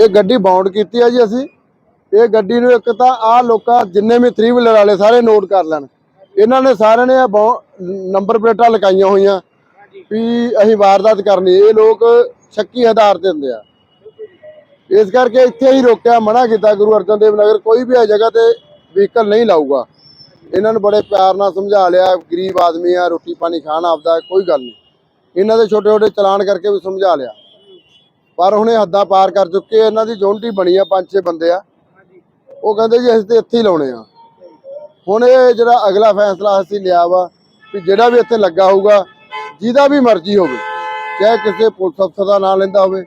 ਇਹ ਗੱਡੀ ਬਾਉਂਡ ਕੀਤੀ ਆ ਜੀ ਅਸੀਂ। ਇਹ ਗੱਡੀ ਨੂੰ ਇੱਕ ਤਾਂ ਆ ਲੋਕਾਂ ਜਿੰਨੇ ਵੀ 3 ਵੀਲਰ ਵਾਲੇ ਸਾਰੇ ਨੋਟ ਕਰ ਲੈਣ। ਇਹਨਾਂ ਨੇ ਸਾਰਿਆਂ ਨੇ ਇਹ ਨੰਬਰ ਪਲੇਟਾਂ ਲਗਾਈਆਂ ਹੋਈਆਂ ਵੀ ਅਸੀਂ ਵਾਰਦਾਤ ਕਰਨੀ। ਇਹ ਲੋਕ ਸ਼ੱਕੀ ਆਧਾਰ ਤੇ ਹੁੰਦੇ ਆ। ਇਸ ਕਰਕੇ ਇੱਥੇ ਹੀ ਰੋਕਿਆ, ਮਨਾ ਕੀਤਾ ਗੁਰੂ ਅਰਜਨ ਦੇਵ ਨਗਰ। ਕੋਈ ਵੀ ਇਹ ਜਗ੍ਹਾ ਤੇ ਵਹੀਕਲ ਨਹੀਂ ਲਾਊਗਾ। ਇਹਨਾਂ ਨੂੰ ਬੜੇ ਪਿਆਰ ਨਾਲ ਸਮਝਾ ਲਿਆ, ਗਰੀਬ ਆਦਮੀ ਆ, ਰੋਟੀ ਪਾਣੀ ਖਾਣ ਆਪਦਾ, ਕੋਈ ਗੱਲ ਨਹੀਂ। ਇਹਨਾਂ ਦੇ ਛੋਟੇ ਛੋਟੇ ਚਲਾਨ ਕਰਕੇ ਵੀ ਸਮਝਾ ਲਿਆ। ਪਰ ਹੁਣ ਇਹ ਹੱਦਾਂ ਪਾਰ ਕਰ ਚੁੱਕੇ ਇਹਨਾਂ ਦੀ ਜੌਂਟੀ ਬਣੀ ਆ ਪੰਜ ਛੇ ਬੰਦੇ ਆ। ਉਹ ਕਹਿੰਦੇ ਜੀ ਅਸੀਂ ਤੇ ਇੱਥੇ ਹੀ ਲਾਉਣੇ ਆ। ਹੁਣ ਇਹ ਜਿਹੜਾ ਅਗਲਾ ਫੈਸਲਾ ਅਸੀਂ ਲਿਆ ਵਾ ਕਿ ਜਿਹੜਾ ਵੀ ਇੱਥੇ ਲੱਗਾ ਹੋਊਗਾ ਜਿਹਦਾ ਵੀ ਮਰਜ਼ੀ ਹੋਵੇ ਚਾਹੇ ਕਿਸੇ ਪੁਲਿਸ ਅਫਸਰ ਦਾ ਨਾਮ ਲੈਂਦਾ ਹੋਵੇ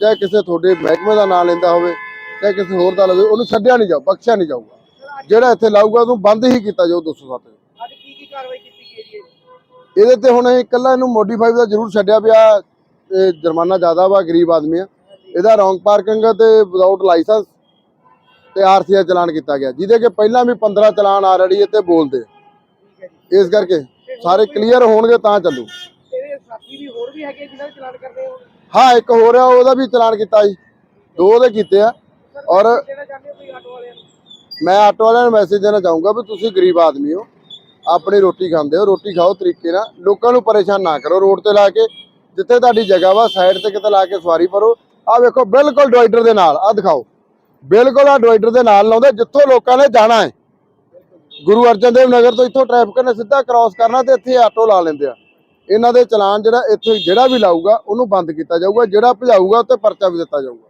ਚਾਹੇ ਕਿਸੇ ਤੁਹਾਡੇ ਮਹਿਕਮੇ ਦਾ ਨਾਮ ਲੈਂਦਾ ਹੋਵੇ ਚਾਹੇ ਕਿਸੇ ਹੋਰ ਦਾ ਲਵੇ ਉਹਨੂੰ ਛੱਡਿਆ ਨਹੀਂ ਜਾਊ ਬਖਸ਼ਿਆ ਨਹੀਂ ਜਾਊਗਾ। ਜਿਹੜਾ ਇੱਥੇ ਲਾਊਗਾ ਉਹਨੂੰ ਬੰਦ ਹੀ ਕੀਤਾ ਜਾਊ 207 ਅੱਜ ਕੀ ਕੀ ਕਾਰਵਾਈ ਕੀਤੀ ਗਈ ਜੀ? ਇਹਦੇ ਤੇ ਹੁਣ ਅਸੀਂ ਇਕੱਲਾ ਇਹਨੂੰ ਮੋਡੀਫਾਈ ਦਾ ਜ਼ਰੂਰ ਛੱਡਿਆ ਪਿਆ ਇਹ ਜੁਰਮਾਨਾ ਜ਼ਿਆਦਾ ਵਾ ਗਰੀਬ ਆਦਮੀ ਆ। ਇਹਦਾ ਰੌਂਗ ਪਾਰਕਿੰਗ ਤੇ ਵਿਦਆਊਟ ਲਾਇਸੈਂਸ ਤੇ ਆਰਸੀਆ ਚਲਾਨ ਕੀਤਾ ਗਿਆ। ਜਿਹਦੇ ਕਿ ਪਹਿਲਾਂ ਵੀ 15 ਚਲਾਨ ਆਲਰੇਡੀ ਇੱਥੇ ਬੋਲਦੇ ਇਸ ਕਰਕੇ ਸਾਰੇ ਕਲੀਅਰ ਹੋਣਗੇ ਤਾਂ ਚੱਲੂ। ਦੇ ਹੋ? ਇੱਕ ਹੋ ਰਿਹਾ ਉਹਦਾ ਵੀ ਚਲਾਨ ਕੀਤਾ ਜੀ। ਦੋ ਉਹਦੇ ਕੀਤੇ ਆ। ਔਰ ਮੈਂ ਆਟੋ ਵਾਲਿਆਂ ਨੂੰ ਮੈਸੇਜ ਦੇਣਾ ਚਾਹੂੰਗਾ ਵੀ ਤੁਸੀਂ ਗਰੀਬ ਆਦਮੀ ਹੋ। ਆਪਣੀ ਰੋਟੀ ਖਾਂਦੇ ਹੋ ਰੋਟੀ ਖਾਓ ਤਰੀਕੇ ਨਾਲ। ਲੋਕਾਂ ਨੂੰ ਪਰੇਸ਼ਾਨ ਨਾ ਕਰੋ। ਰੋਡ ਤੇ ਲਾ ਕੇ ਜਿੱਥੇ ਤੁਹਾਡੀ ਜਗ੍ਹਾ ਵਾ ਸਾਈਡ ਤੇ ਕਿਤੇ ਲਾ ਕੇ ਸਵਾਰੀ ਭਰੋ। ਆਹ ਵੇਖੋ, ਬਿਲਕੁਲ ਡਿਵਾਈਡਰ ਦੇ ਨਾਲ ਆ ਦਿਖਾਓ। ਬਿਲਕੁਲ ਆ ਡਿਵਾਈਡਰ ਦੇ ਨਾਲ ਲਾਉਂਦੇ, ਜਿੱਥੋਂ ਲੋਕਾਂ ਨੇ ਜਾਣਾ ਹੈ। ਗੁਰੂ ਅਰਜਨ ਦੇਵ ਨਗਰ ਤੋਂ ਇੱਥੋਂ ਟ੍ਰੈਫਿਕ ਨੇ ਸਿੱਧਾ ਕ੍ਰਾਸ ਕਰਨਾ ਤੇ ਇੱਥੇ ਆਟੋ ਲਾ ਲੈਂਦੇ ਆ। ਇਹਨਾਂ ਦੇ ਚਲਾਨ ਜਿਹੜਾ ਇੱਥੇ ਜਿਹੜਾ ਵੀ ਲਾਊਗਾ, ਉਹਨੂੰ ਬੰਦ ਕੀਤਾ ਜਾਊਗਾ, ਜਿਹੜਾ ਭਜਾਊਗਾ, ਉੱਤੇ ਪਰਚਾ ਵੀ ਦਿੱਤਾ ਜਾਊਗਾ।